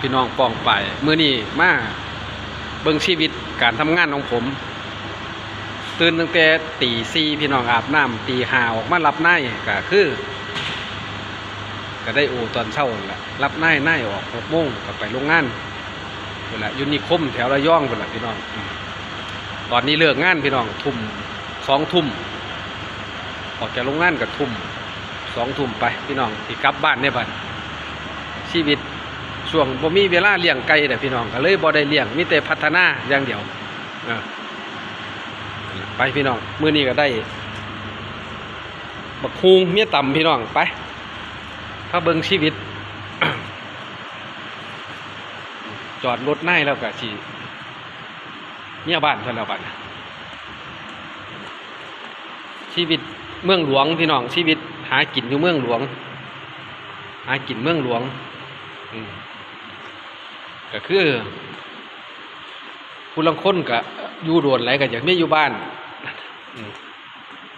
พี่น้องปองไปมื้อนี้มาเบิ่งชีวิตการทำงานของผม ตื่นตั้งแต่ตีสี่พี่น้องอาบน้ำตีห้าออกมารับนายก็คือ ก็ได้โอตอนเช้าแหละรับนายนายออกหกโมงก็ไปโรงงานเวลายูนิคมแถวระยองเวลาพี่น้อง ตอนนี้เลิกงานพี่น้องทุ่มสองทุ่มออกจากโรงงานกับทุ่มสองทุ่มไปพี่น้องที่กลับบ้านเนี่ยบัดชีวิต ช่วงบ่มีเวลาเลี้ยงไก่แต่พี่น้องก็เลยบ่ได้เลี้ยงมีแต่พัฒนาอย่างเดียวไปพี่น้องมื้อนี้ก็ได้บักฮูงเมียต่ำพี่น้องไปถ้าเบิ่งชีวิต จอดรถในแล้วก็สิเนี่ยบ้านเท่าแล้วบ้านชีวิตเมืองหลวงพี่น้องชีวิตหากินอยู่เมืองหลวง หากินเมืองหลวง อืม ก็คือผู้ลังคนก็อยู่โดนไหลก็อยากไม่อยู่บ้าน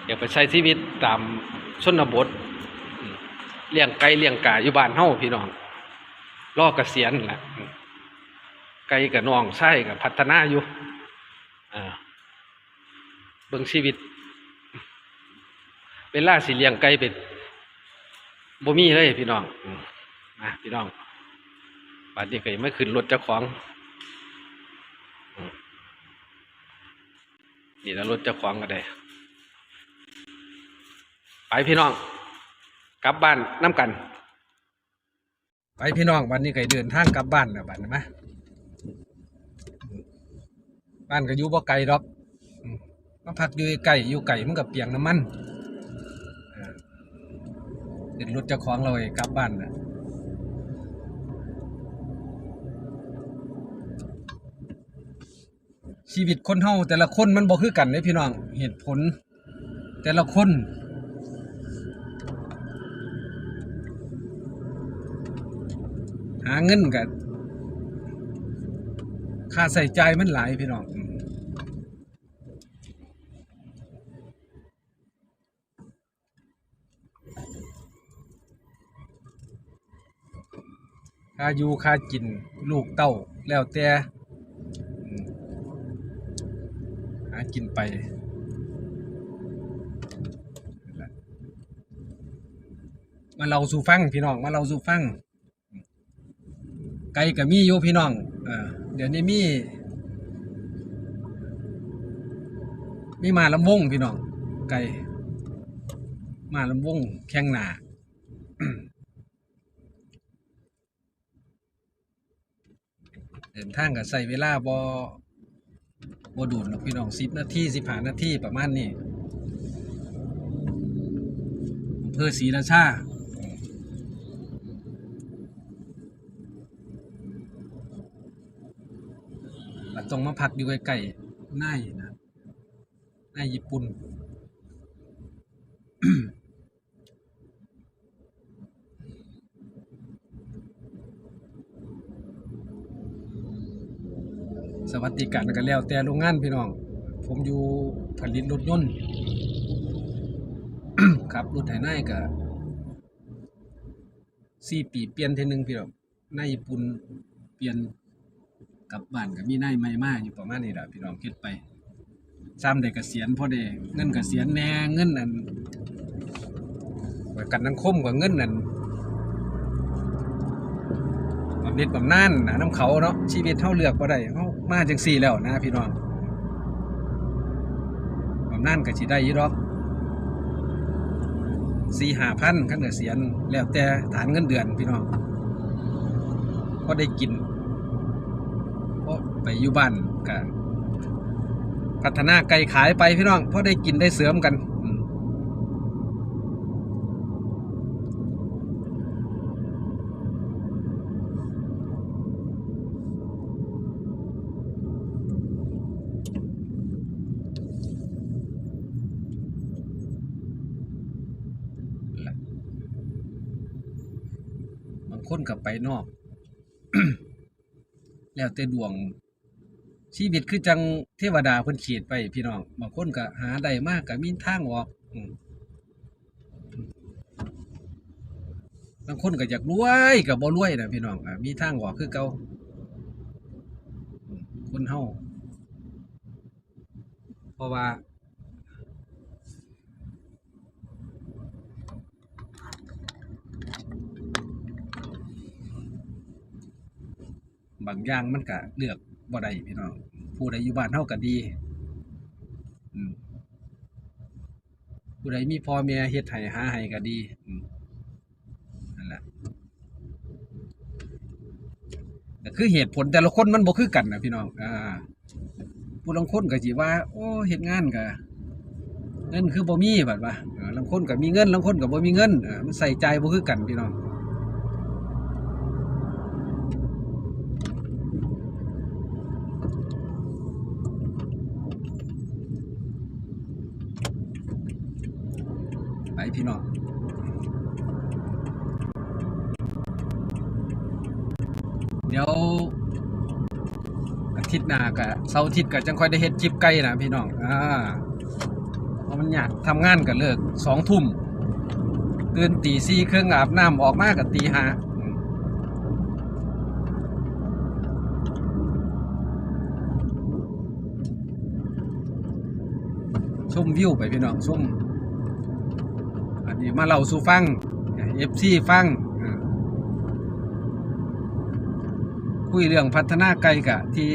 อยากไปใช้ชีวิตตามชนบทเลี้ยงไก่เลี้ยงกาอยู่บ้านเฮาพี่น้องรอเกษียณนั่นแหละไก่กับน้องใช่กับพัฒนาอยู่เบิ่งชีวิตเวลาสิเลี้ยงไก่เป็นบ่มีเลยพี่น้องอืมมาพี่น้อง ป่านนี้ก็ยังไม่ขึ้นรถเจ้าของนี่แล้วรถเจ้าของก็ได้ ไปพี่น้อง กลับบ้านน้ำกัน ไปพี่น้องวันนี้ก็เดินทางกลับบ้านแล้วบัดนี้มาบ้านก็อยู่บ่ไกลดอกมาพักอยู่ไกลอยู่ไกลมันกับเปียงน้ำมันเดินรถเจ้าของเรากลับบ้านนะ ชีวิตคนเฮาแต่ละคนมันบ่คือกันเลยพี่น้องเหตุผล แต่ละคนหาเงินกันค่าใส่ใจมันหลายพี่น้องค่าอยู่ค่ากิน ลูกเต้าแล้วแต่อืมหา กินไปมาเราสู่ฟังพี่น้องมาเราสู่ฟัง ไก่กับมีอยู่พี่น้องเอเดี๋ยวนี้มี มีมาลำวงพี่น้อง ไก่ มาลำวงแข่งหนาเดินทางกับใส่เวลาบอ บดูดหรอกพี่น้องสิบนาทีสิบห้านาทีประมาณนี้อำเภอศรีราชาตราต้องมาพักอยู่ใกล้ๆนายนะนายญี่ปุ่น สวัสดิการกันแล้วแต่โรงงานพี่น้อง ผมอยู่ผลิตรถยนต์ครับรถไถนายก็สี่ปีเปลี่ยนเทีนึงพี่น้องนายญี่ปุ่นเปลี่ยนกลับบ้านก็มีนายใหม่มาอยู่ประมาณนี้แหละพี่น้องคิดไปซ้ำได้เกษียณพอได้เงินเกษียณแน่เงินนั่นประกันสังคมกว่าเงินนั่นบำ เหน็จบนาญนะน้ำเขาเนาะชีวิตเท่าเลือกบ่ได้เฮามาจังสี่แล้วนะพี่น้องบำนาญก็สิได้อยู่ดอกสี่ห้าพันขั้นเกษียณแล้วแต่ฐานเงินเดือนพี่น้องพอได้กินเพราะไปอยู่บ้านก็พัฒนาไก่ขายไปพี่น้องเพราะได้กินได้เสริมกัน คนกับไปนอก แล้วแต่ดวง ชีวิตคือจังเทวดาเพิ่นขีดไปพี่น้องบางคนก็หาได้มากก็มีทางออกบางคนก็อยากรวยก็บ่รวยนะพี่น้องมีทางออกคือเก่าคนเฮาเพราะว่า บางอย่างมันก็เลือกบ่ได้พี่น้องผู้ใดอยู่บ้านเฮาก็ดีผู้ใดมีพ่อแม่เฮ็ดให้หาให้ก็ดีนั่นแหละก็คือเหตุผลแต่ละคนมันบ่คือกันนะพี่น้อง อ่า ผู้ลางคนก็สิว่า โอ้เฮ็ดงานก็เงินคือบ่มีบัดว่าลางคนก็มีเงินลางคนก็บ่มีเงินมันใส่ใจบ่คือกันพี่น้อง พี่น้องเดี๋ยวอาทิตย์หน้าก็เสาร์อาทิตย์ก็จังค่อยได้เฮ็ดจิบไก่นะพี่น้องอ่าเพราะมันยากทำงานก็เลิกสองทุ่มตื่นตีสี่เครื่องอาบน้ำออกมากับตีห้าชมวิวไปพี่น้องชม นี่มาเล่าสู่ฟังเอฟซีฟังคุยเรื่องพัฒนาไกลกะที่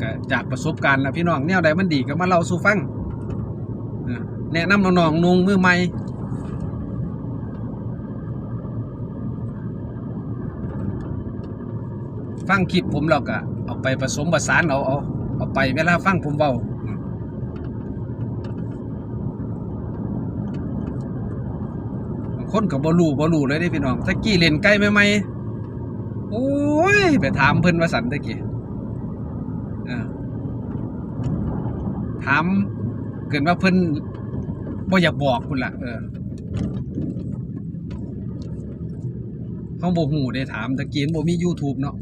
กะจากประสบการณ์แล้วพี่น้องแนวใดมันดีก็มาเล่าสู่ฟังแนะนำน้องๆนุงมือใหม่ฟังคลิปผมแล้วก็เอาไปผสมผสานเอาเอาเอาไปเวลาฟังผมเบาอืม บาง คนก็บ่รู้บ่รู้เลยเด้พี่น้องตะกี้เล่นไก่ใหม่ๆโอ้ยไปถามเพิ่นว่าสันตะกี้ถามเกินว่าเพิ่นบ่อยากบอกคุณล่ะ เออเฮาบ่ฮู้ได้ถามตะกี้มันบ่มี YouTube เนาะ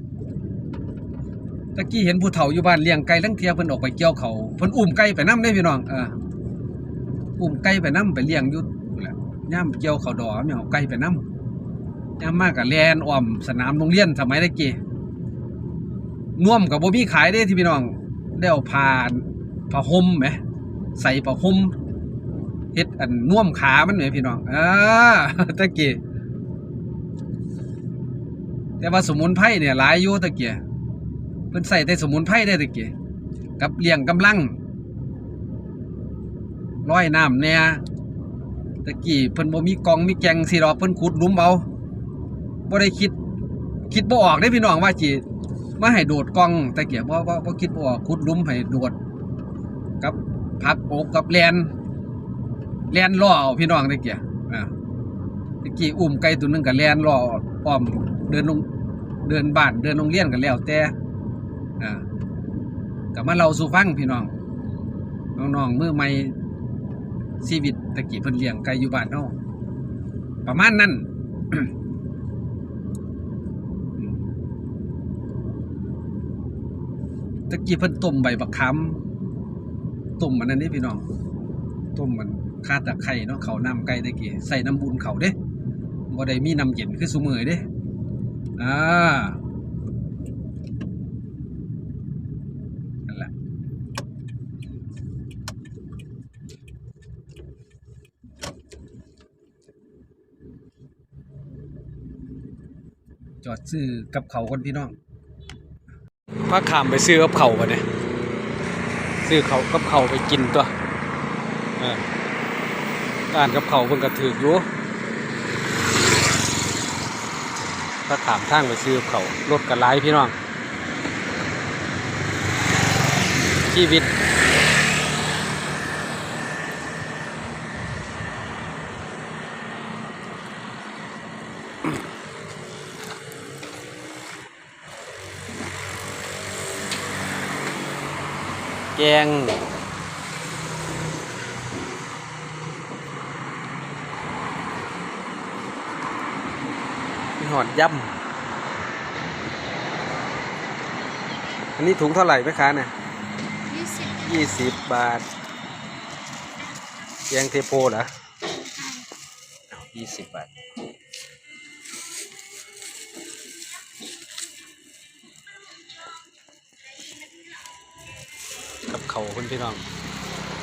ตะกี้เห็นผู้เฒ่าอยู่บ้านเลี้ยงไก่ลังเทียเพิ่นออกไปเกี่ยวเขาเพิ่นอุ้มไก่ไปน้ำเด้พี่น้องเอออุ้มไก่ไปน้ำไปเลี้ยงอยู่ ย่ามเกี่ยวเขาดอมเอาไก่ไปน้ำย่ามากกับแลนอ้อมสนามโรงเรียนสมัยตะกี้น่วมกับบ่มีขายได้ที่พี่น้องได้เอาผ้านผ้าห่มไหมใส่ผ้าห่มเฮ็ดอันน่วมขามันไหมพี่น้องอ่าตะกี้แต่ว่าสมุนไพรเนี่ยหลายอยู่ตะกี้เพิ่นใส่แต่สมุนไพรได้ตะกี้กับเลี้ยงกำลังร้อยน้ำเนี่ย ตะกี้เพิ่นบ่มีกองมีแกงสิดอกเพิ่นขุดหลุมเอาบ่ได้คิด คิดบ่ออกเด้พี่น้องว่าสิมาให้โดดกองตะกี้บ่บ่บ่คิดบ่ออกขุดหลุมให้โดดกับพักอกกับแลนแลนล่อเอาพี่น้องตะกี้อ่าตะกี้อุ้มไก่ตัวหนึงก็แลนล่ออ้อมเดินลงเดินบ้านเดินโรงเรียนกันแล้วแต่อ่าก็มาเล่าสู่ฟังพี่น้องน้องๆมือใหม่ ชีวิตตะกี้เพิ่นเลี้ยงไก่อยู่บ้านเฮาประมาณนั้นตะกี้เพิ่นต้มใบบักขามต้มมันนั่นนี่พี่น้องต้มมันคาตะไคร้เนาะเขาน้ำไก่ตะกี้ใส่น้ำบุญเขาเด้บ่ได้มีน้ำเย็นคือซุมือเด้อ่านั่นแหละ จอดซื้อกับเขาคนพี่น้องมาขามไปซื้อกับเขาวกันเนี่ยซื้อเขากับเขาไปกินตัวออการกับเขาเพิ่นก็ถืออยู่ถ้าขามทางไปซื้อกับเขารถกันหลพี่น้องชีวิต แกงมีหอดย่ำอันนี้ถุงเท่าไหร่ไหมคะเนี่ยยี่สิบยี่สิบบาท แกงเทโพเหรอยี่สิบบาท เขาคนพี่น้อง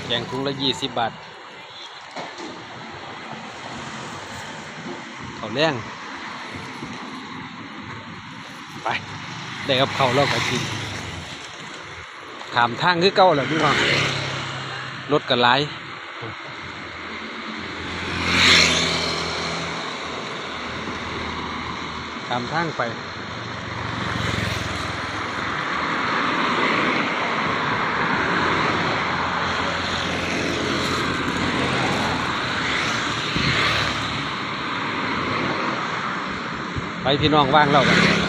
แกงถุงละยี่สิบบาทเขาแรงไปได้กับเขาแล้วก็กินถามทางคือเก่าแหละพี่น้องรถก็หลายตามทางไป พี่น้องว่างแล้วกัน